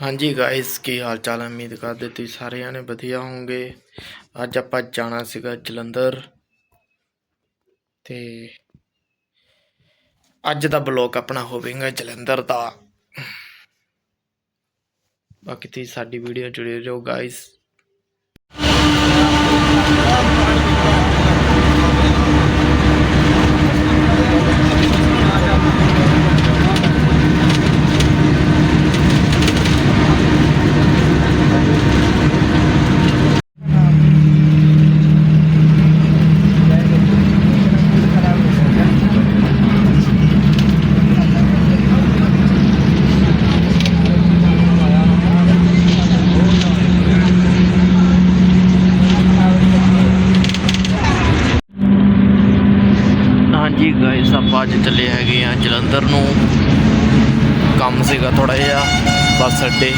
ਹਾਂਜੀ ਗਾਇਸ ਕੀ ਹਾਲ ਚਾਲ ਹੈ ਉਮੀਦ ਕਰਦੇ ਤੁਸੀਂ ਸਾਰੇ ਜਾਣੇ ਵਧੀਆ ਹੋਵੋਗੇ। ਅੱਜ ਆਪਾਂ ਜਾਣਾ ਸੀਗਾ ਜਲੰਧਰ। ਤੇ ਅੱਜ ਦਾ ਬਲੌਗ ਆਪਣਾ ਹੋਵੇਗਾ ਜਲੰਧਰ ਦਾ। ਬਾਕੀ ਤੁਸੀਂ ਸਾਡੀ ਵੀਡੀਓ ਜੁੜੇ ਰਹੋ ਗਾਇਸ ਅੱਜ ਚੱਲੇ ਹੈਗੇ ਆ ਜਲੰਧਰ ਨੂੰ। ਕੰਮ ਸੀਗਾ ਥੋੜਾ ਜਿਹਾ, ਬੱਸ ਅੱਡੇ।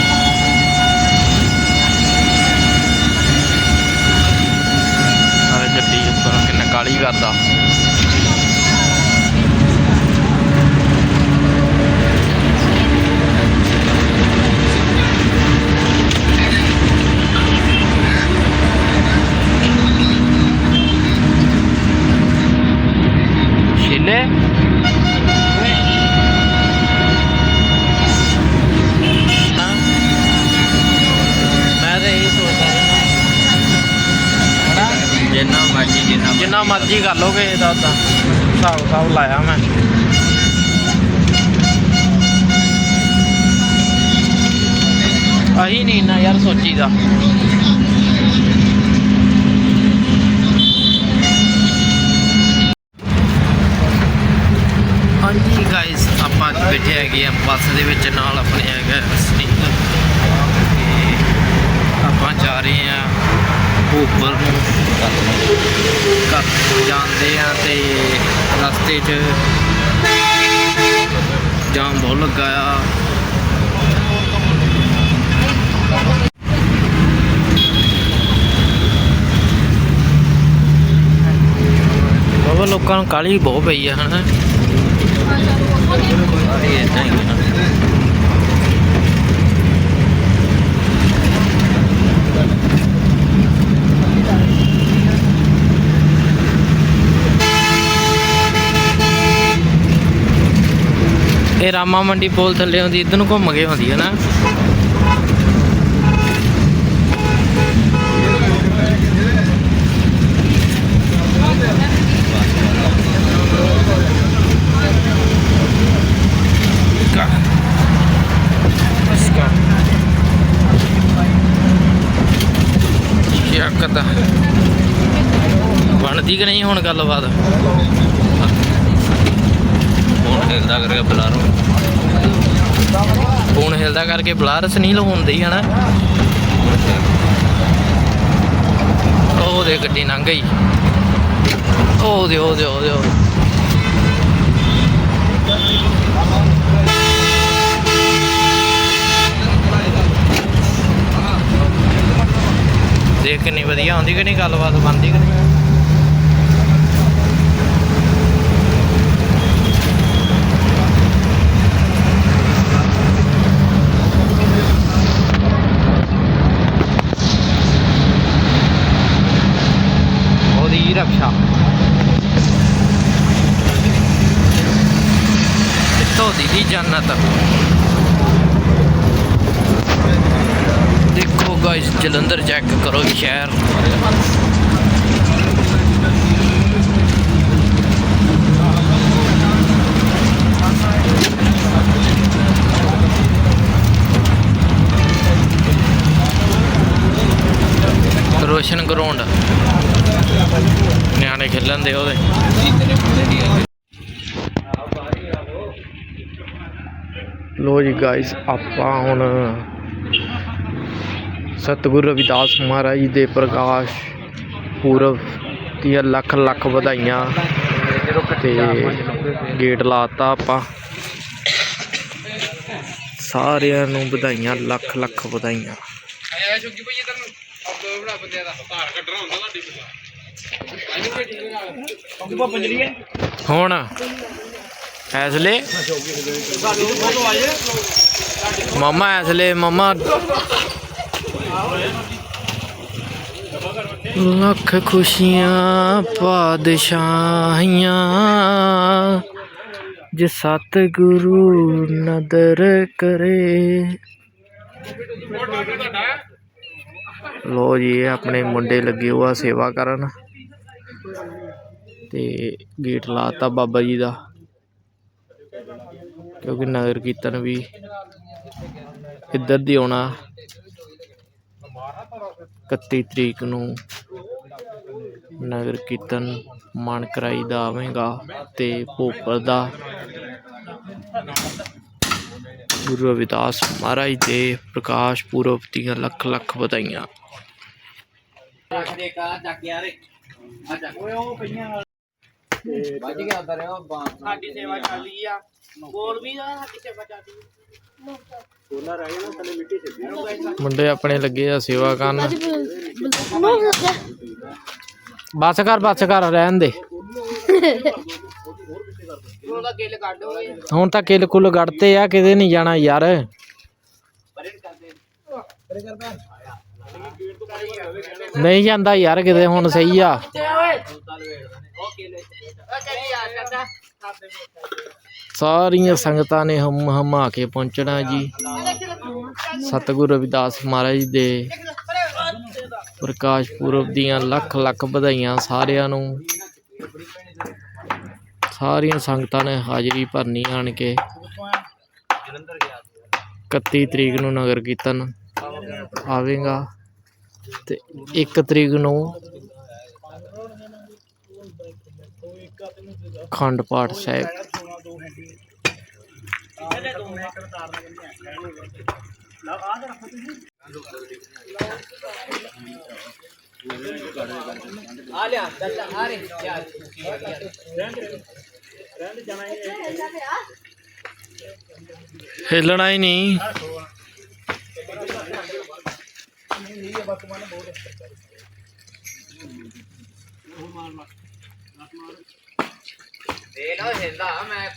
ਆਹ ਗੱਡੀ ਉੱਪਰ ਕਿੰਨਾ ਕਾਲੀ ਕਰਦਾ। ਮਰਜ਼ੀ ਕਰ ਲੋਗੇ ਇਹਦਾ ਉਦਾਂ ਹਿਸਾਬ ਹਿਸਾਬ ਲਾਇਆ ਮੈਂ। ਆਹੀ ਨਹੀਂ ਨਾ ਯਾਰ ਸੋਚੀਦਾ। ਹਾਂਜੀ ਗਾਇਸ ਆਪਾਂ ਅੱਜ ਬੈਠੇ ਹੈਗੇ ਆ ਬੱਸ ਦੇ ਵਿੱਚ ਨਾਲ ਆਪਣੇ ਹੈਗਾ ਸਨੀਕਰ ਆਪਾਂ ਜਾ ਰਹੇ ਆ ਉੱਪਰ ਜਾਂਦੇ ਆ ਤੇ ਰਸਤੇ 'ਚ ਜਾਮ ਬਹੁਤ ਲੱਗਾ ਆ। ਬਾਬਾ ਲੋਕਾਂ ਨੂੰ ਕਾਲੀ ਬਹੁਤ ਪਈ ਆ ਹਨਾ? ਸਾਰੇ ਇਦਾਂ ਹੀ ਆ। ਇਹ ਰਾਮਾ ਮੰਡੀ ਪੁਲ ਥੱਲੇ ਹੁੰਦੀ ਇਧਰ ਨੂੰ ਘੁੰਮ ਕੇ ਹੁੰਦੀ ਹੈ ਨਾ। ਕਾ ਕਰਦਾ ਬਣਦੀ ਕਿ ਨਹੀਂ ਹੁਣ ਗੱਲਬਾਤ? ਫੋਨ ਹਿਲਦਾ ਕਰਕੇ ਬੁਲਾਰੋ। ਫੋਨ ਹਿਲਦਾ ਕਰਕੇ ਬਲਾਰਸ ਨਹੀਂ ਲਵਾਉਂਦੀ ਹਨਾ? ਉਹ ਦੇ ਗੱਡੀ ਲੰਘ ਗਈ। ਉਹ ਦੇ ਉਹ ਦੇ ਉਹ ਦੇ ਦੇਖ ਕਿੰਨੀ ਵਧੀਆ ਆਉਂਦੀ ਕਿ ਨਹੀਂ, ਗੱਲਬਾਤ ਬਣਦੀ ਕਿ ਨਹੀਂ? ਉਹਦੀ ਰੱਖਿਆ। ਇੱਥੋਂ ਦੀ ਜੰਨਤ। ਦੇਖੋ ਗਾਇਸ ਜਲੰਧਰ ਚੈੱਕ ਕਰੋ ਸ਼ਹਿਰ। ਰੋਸ਼ਨ ਗਰਾਊਂਡ ਖੇਲਣ ਦੇ ਉਹਦੇ। ਲੋ ਜੀ ਗਾਇਸ ਆਪਾਂ ਹੁਣ ਸਤਿਗੁਰੂ ਰਵਿਦਾਸ ਮਹਾਰਾਜ ਜੀ ਦੇ ਪ੍ਰਕਾਸ਼ ਪੂਰਬ ਦੀਆਂ ਲੱਖ ਲੱਖ ਵਧਾਈਆਂ ਤੇ ਗੇਟ ਲਾਤਾ ਆਪਾਂ। ਸਾਰਿਆਂ ਨੂੰ ਵਧਾਈਆਂ ਲੱਖ ਲੱਖ ਵਧਾਈਆਂ। ਹੁਣ ਫੈਸਲੇ ਮਾਮਾ ਐਸਲੇ, ਮਾਮਾ ਲੱਖ ਖੁਸ਼ੀਆਂ, ਪਾਦਸ਼ਾਹੀਆਂ, ਜੇ ਸਤਿਗੁਰੂ ਨਦਰ ਕਰੇ। ਲੋ ਜੀ, ਇਹ ਆਪਣੇ ਮੁੰਡੇ ਲੱਗੇ ਹੋਆ ਸੇਵਾ ਕਰਨ। ਤੇ ਗੇਟ ਲਾਤਾ ਬਾਬਾ ਜੀ ਦਾ। ਕਿਉਂਕਿ ਨਗਰ ਕੀਰਤਨ ਵੀ ਇੱਧਰ ਦੀ ਆਉਣਾ। 31 ਤਰੀਕ ਨੂੰ ਨਗਰ ਕੀਰਤਨ ਮਾਨਕਰਾਈ ਦਾ ਆਵੇਗਾ ਤੇ ਭੋਪਰ ਦਾ। ਗੁਰੂ ਰਵਿਦਾਸ ਮਹਾਰਾਜ ਦੇ ਪ੍ਰਕਾਸ਼ ਪੁਰਬ ਦੀਆਂ ਲੱਖ ਲੱਖ ਵਧਾਈਆਂ। ਸਾਡੀ ਸੇਵਾ ਚੱਲੀ ਆ। ਬੋਲ ਵੀ ਆ ਸਾਡੀ ਸੇਵਾ ਚੱਲੀ ਮੁੰਡੇ ਆਪਣੇ ਲੱਗੇ ਆ ਸੇਵਾ ਕਰਨ। ਬਸ ਕਰ ਬਸ ਕਰ ਰਹਿਣ ਦੇ। ਉਹਦਾ ਗਿੱਲ ਕੱਢ ਹੋਏ ਹੁਣ ਤਾਂ ਕਿਲ ਕੁਲ ਗੜਤੇ ਆ ਕਿਤੇ ਨਹੀਂ ਜਾਣਾ ਯਾਰ। ਨਹੀਂ ਜਾਂਦਾ ਯਾਰ ਕਿਤੇ, ਹੁਣ ਸਹੀ ਆ। ਸਾਰੀਆਂ ਸੰਗਤਾਂ ਨੇ ਹਮ ਹਮਾ ਕੇ ਪਹੁੰਚਣਾ ਜੀ। ਸਤਿਗੁਰੂ ਰਵਿਦਾਸ ਮਹਾਰਾਜ ਦੇ ਪ੍ਰਕਾਸ਼ ਪੁਰਬ ਦੀਆਂ ਲੱਖ ਲੱਖ ਵਧਾਈਆਂ ਸਾਰਿਆਂ ਨੂੰ। ਸਾਰੀਆਂ ਸੰਗਤਾਂ ਨੇ ਹਾਜ਼ਰੀ ਭਰਨੀ ਆਣ ਕੇ। 31 ਤਰੀਕ ਨੂੰ ਨਗਰ ਕੀਰਤਨ। ਆਵੇਗਾ। ਤੇ 1 ਤਰੀਕ ਨੂੰ ਖੰਡ ਪਾਠ ਸਾਹਿਬ। ਆ ਲਿਆ ਚੱਲ ਆ ਰੇ ਯਾਰ ਹਿੱਲਣਾ ਹੀ ਨਹੀਂ। ਦੇ ਲੋ ਹਿੰਦਾ ਮੈਂ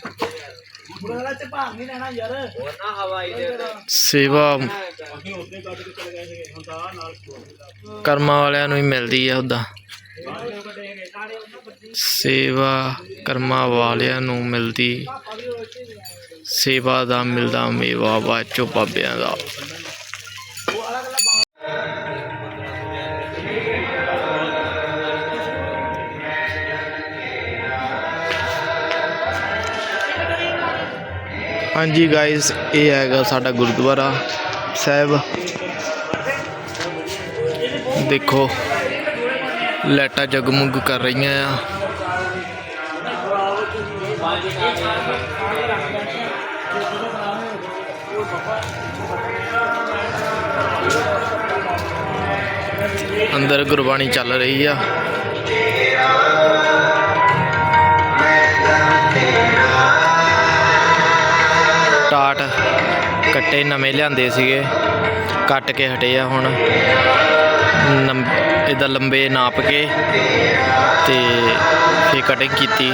ਬੁਰਾ ਚ ਭਾਂਗ ਨਹੀਂ ਲੈਣਾ ਯਾਰ। ਹੋਰ ਨਾ ਹਵਾਈ ਦੇ ਉੱਤੇ ਸੇਵਾ ਕਰਮਾਂ ਵਾਲਿਆਂ ਨੂੰ ਹੀ ਮਿਲਦੀ ਆ ਉਹਦਾ ਸੇਵਾ ਕਰਮਾਂ ਵਾਲਿਆਂ ਨੂੰ ਮਿਲਦੀ। ਸੇਵਾ ਦਾ ਮਿਲਦਾ ਮੇਵਾ ਬਾਚੋ ਬਾਬਿਆਂ ਦਾ। ਹਾਂਜੀ ਗਾਇਸ ਇਹ ਹੈਗਾ ਸਾਡਾ ਗੁਰਦੁਆਰਾ ਸਾਹਿਬ। ਦੇਖੋ, ਲਾਈਟਾਂ ਜਗਮਗ ਕਰ ਰਹੀਆਂ ਆ। ਅੰਦਰ ਗੁਰਬਾਣੀ ਚੱਲ ਰਹੀ ਆ। ਕੱਟੇ ਨਵੇਂ ਲਿਆਂਦੇ ਸੀਗੇ, ਕੱਟ ਕੇ ਹਟੇ ਆ ਹੁਣ। ਇਹਦਾ ਲੰਬੇ ਨਾਪ ਕੇ ਤੇ ਫੇ ਕਟਿੰਗ ਕੀਤੀ।